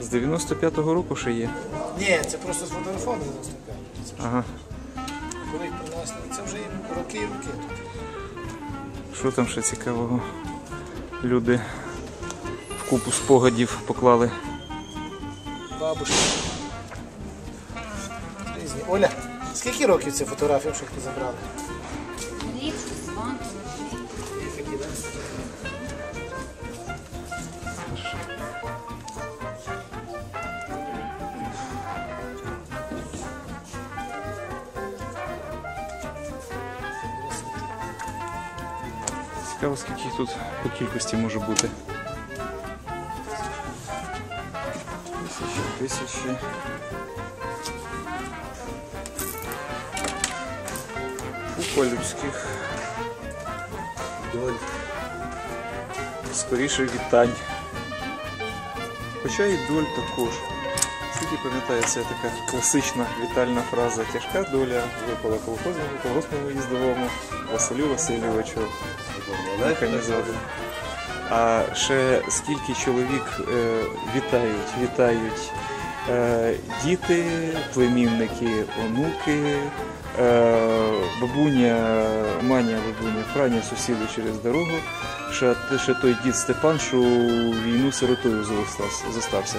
З 95-го року ще є. Ні, це просто сфотографовано 95. Це ж Ага. коли їх принесли. Це вже їм роки і роки тут. Що там ще цікавого? Люди в купу спогадів поклали. Бабушки. Різні. Оля, скільки років ця фотографія, що ти забрали? Цікаво, скільки їх тут по кількості може бути. Тисячі, тисячі. Купа людських доль. Скоріше вітань. Хоча і доль також. Пам'ятаю, це така класична вітальна фраза. Тяжка доля випала колхозному, колгоспному їздовому Василю Васильовичу механізатору. А ще скільки чоловік е, вітають, вітають е, діти, племінники, онуки, е, бабуня, маня бабуня, Франя сусіди через дорогу. Ще, ще той дід Степан, що війну сиротою зостався.